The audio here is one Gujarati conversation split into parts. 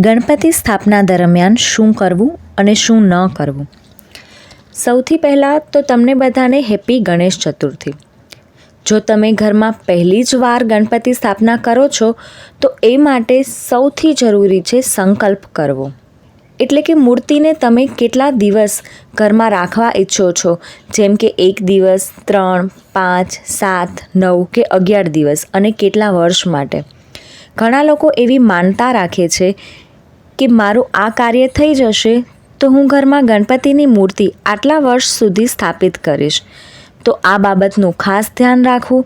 ગણપતિ સ્થાપના દરમિયાન શું કરવું અને શું ન કરવું? સૌથી પહેલાં તો તમને બધાને હેપી ગણેશ ચતુર્થી. જો તમે ઘરમાં પહેલી જ વાર ગણપતિ સ્થાપના કરો છો, તો એ માટે સૌથી જરૂરી છે સંકલ્પ કરવો. એટલે કે મૂર્તિને તમે કેટલા દિવસ ઘરમાં રાખવા ઈચ્છો છો? જેમ કે એક દિવસ, ત્રણ, પાંચ, સાત, નવ કે અગિયાર દિવસ અને કેટલા વર્ષ માટે? ઘણા લોકો એવી માનતા રાખે છે કે મારું આ કાર્ય થઈ જશે, તો હું ઘરમાં ગણપતિની મૂર્તિ આટલા વર્ષ સુધી સ્થાપિત કરીશ. તો આ બાબતનું ખાસ ધ્યાન રાખવું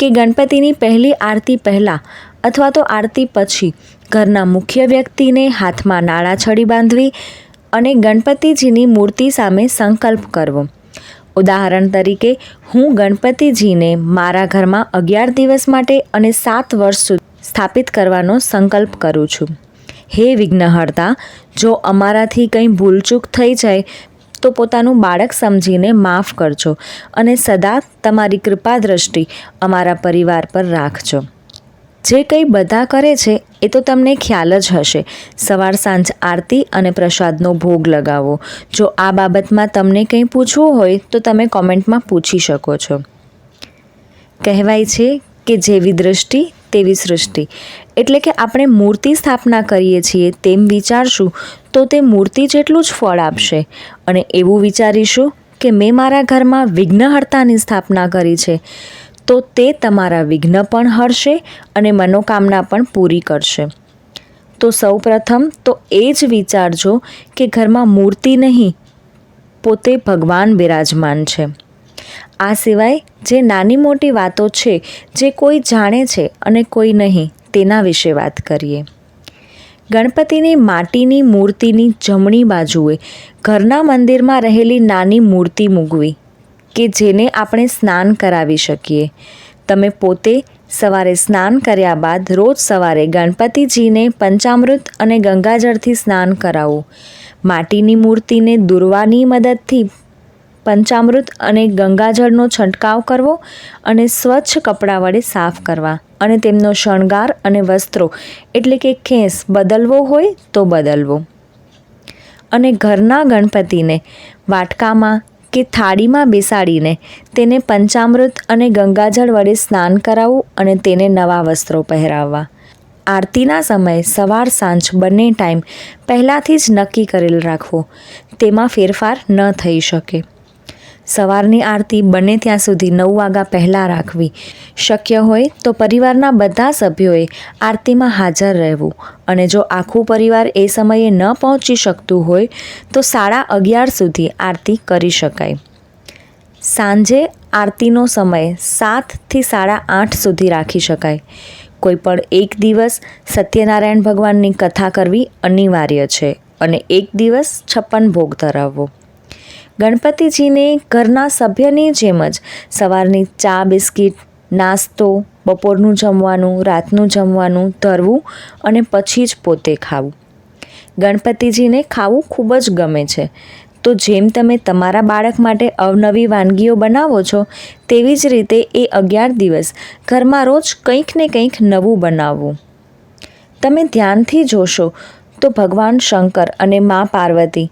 કે ગણપતિની પહેલી આરતી પહેલાં અથવા તો આરતી પછી ઘરના મુખ્ય વ્યક્તિને હાથમાં નાળા છડી બાંધવી અને ગણપતિજીની મૂર્તિ સામે સંકલ્પ કરવો. ઉદાહરણ તરીકે, હું ગણપતિજીને મારા ઘરમાં અગિયાર દિવસ માટે અને સાત વર્ષ સુધી સ્થાપિત કરવાનો સંકલ્પ કરું છું. હે વિઘ્નહર્તા, જો અમારાથી કંઈ ભૂલચૂક થઈ જાય, તો પોતાનું બાળક સમજીને માફ કરજો અને સદા તમારી કૃપા દ્રષ્ટિ અમારા પરિવાર પર રાખજો. જે કંઈ બધા કરે છે, એ તો તમને ખ્યાલ જ હશે. સવાર સાંજ આરતી અને પ્રસાદનો ભોગ લગાવો. જો આ બાબતમાં તમને કંઈ પૂછવું હોય, તો તમે કોમેન્ટમાં પૂછી શકો છો. કહેવાય છે કે જેવી દૃષ્ટિ તેવી સૃષ્ટિ. એટલે કે આપણે મૂર્તિ સ્થાપના કરીએ છીએ તેમ વિચારશું, તો તે મૂર્તિ જેટલું જ ફળ આપશે. અને એવું વિચારીશું કે મેં મારા ઘરમાં વિઘ્નહર્તાની સ્થાપના કરી છે, તો તે તમારા વિઘ્ન પણ હરશે અને મનોકામના પણ પૂરી કરશે. તો સૌ પ્રથમ તો એ જ વિચારજો કે ઘરમાં મૂર્તિ નહીં, પોતે ભગવાન બિરાજમાન છે. આ સિવાય જે નાની મોટી વાતો છે, જે કોઈ જાણે છે અને કોઈ નહીં, તેના વિશે વાત કરીએ. ગણપતિની માટીની મૂર્તિની જમણી બાજુએ ઘરના મંદિરમાં રહેલી નાની મૂર્તિ મૂકવી, કે જેને આપણે સ્નાન કરાવી શકીએ. તમે પોતે સવારે સ્નાન કર્યા બાદ રોજ સવારે ગણપતિજીને પંચામૃત અને ગંગાજળથી સ્નાન કરાવવું માટીની મૂર્તિને દુર્વાની મદદથી પંચામૃત અને ગંગાજળનો છંટકાવ કરવો અને સ્વચ્છ કપડાં વડે સાફ કરવા અને તેમનો શણગાર અને વસ્ત્રો, એટલે કે ખેસ, બદલવો હોય તો બદલવો. અને ઘરના ગણપતિને વાટકામાં કે થાળીમાં બેસાડીને તેને પંચામૃત અને ગંગાજળ વડે સ્નાન કરાવવું અને તેને નવા વસ્ત્રો પહેરાવવા. આરતીના સમયે સવાર સાંજ બંને ટાઈમ પહેલાંથી જ નક્કી કરેલ રાખવો. તેમાં ફેરફાર ન થઈ શકે. સવારની આરતી બને ત્યાં સુધી નવ વાગ્યા પહેલાં રાખવી. શક્ય હોય તો પરિવારના બધા સભ્યોએ આરતીમાં હાજર રહેવું. અને જો આખું પરિવાર એ સમયે ન પહોંચી શકતું હોય, તો સાડા અગિયાર સુધી આરતી કરી શકાય. સાંજે આરતીનો સમય સાતથી સાડા આઠ સુધી રાખી શકાય. કોઈ પણ એક દિવસ સત્યનારાયણ ભગવાનની કથા કરવી અનિવાર્ય છે અને એક દિવસ છપ્પન ભોગ ધરાવવો. ગણપતિજીને ઘરના સભ્યની જેમ જ સવારની ચા બિસ્કિટ, નાસ્તો, બપોરનું જમવાનું, રાતનું જમવાનું ધરવું અને પછી જ પોતે ખાવું. ગણપતિજીને ખાવું ખૂબ જ ગમે છે. તો જેમ તમે તમારા બાળક માટે અવનવી વાનગીઓ બનાવો છો, તેવી જ રીતે એ અગિયાર દિવસ ઘરમાં રોજ કંઈક ને કંઈક નવું બનાવવું. તમે ધ્યાનથી જોશો તો ભગવાન શંકર અને મા પાર્વતી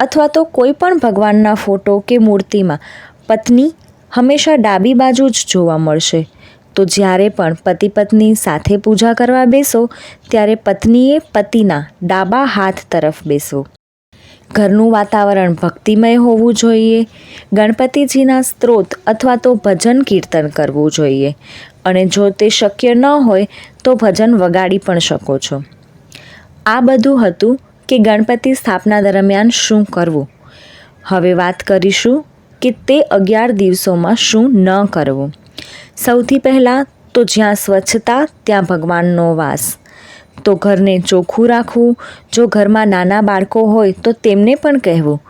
અથવા તો કોઈ પણ ભગવાનના ફોટો કે મૂર્તિમાં પત્ની હંમેશા ડાબી બાજુ જ જોવા મળશે. તો જ્યારે પણ પતિ પત્ની સાથે પૂજા કરવા બેસો, ત્યારે પત્નીએ પતિના ડાબા હાથ તરફ બેસો. ઘરનું વાતાવરણ ભક્તિમય હોવું જોઈએ. ગણપતિજીના સ્ત્રોત અથવા તો ભજન કીર્તન કરવું જોઈએ. અને જો તે શક્ય ન હોય, તો ભજન વગાડી પણ શકો છો. આ બધું હતું કે ગણપતિ સ્થાપના દરમિયાન શું કરવું? હવે વાત કરીશું કે તે અગિયાર દિવસોમાં શું ન કરવું. સૌથી પહેલાં તો જ્યાં સ્વચ્છતા, ત્યાં ભગવાનનો વાસ. તો ઘરને ચોખ્ખું રાખવું. જો ઘરમાં નાના બાળકો હોય તો તેમને પણ કહેવું.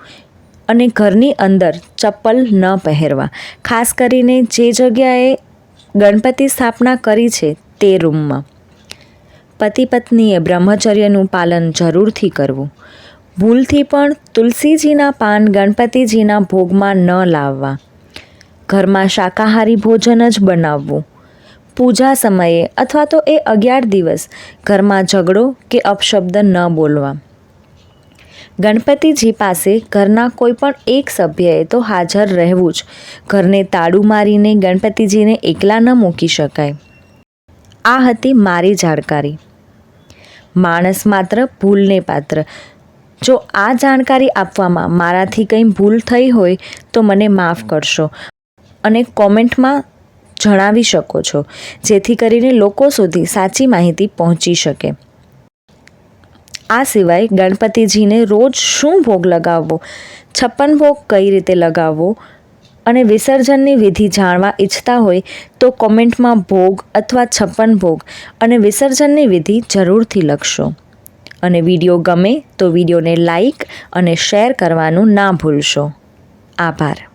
અને ઘરની અંદર ચપ્પલ ન પહેરવા. ખાસ કરીને જે જગ્યાએ ગણપતિ સ્થાપના કરી છે તે રૂમમાં. પતિ પત્નીએ બ્રહ્મચર્યનું પાલન જરૂરથી કરવું. ભૂલથી પણ તુલસીજીના પાન ગણપતિજીના ભોગમાં ન લાવવા. ઘરમાં શાકાહારી ભોજન જ બનાવવું. પૂજા સમયે અથવા તો એ અગિયાર દિવસ ઘરમાં ઝઘડો કે અપશબ્દ ન બોલવા. ગણપતિજી પાસે ઘરના કોઈ પણ એક સભ્યએ તો હાજર રહેવું જ. ઘરને તાળું મારીને ગણપતિજીને એકલા ન મૂકી શકાય. આ હતી મારી જાણકારી. માણસ માત્ર ભૂલને પાત્ર. જો આ જાણકારી આપવામાં મારાથી કંઈ ભૂલ થઈ હોય તો મને માફ કરશો અને કોમેન્ટમાં જણાવી શકો છો, જેથી કરીને લોકો સુધી સાચી માહિતી પહોંચી શકે. આ સિવાય ગણપતિજીને રોજ શું ભોગ લગાવવો, છપ્પન ભોગ કઈ રીતે લગાવવો અને વિસર્જનની વિધિ જાણવા ઈચ્છતા હોય તો કોમેન્ટમાં ભોગ અથવા છપ્પન ભોગ અને વિસર્જનની વિધિ જરૂરથી લખશો. અને વીડિયો ગમે તો વિડીયોને લાઈક અને શેર કરવાનું ના ભૂલશો. આભાર.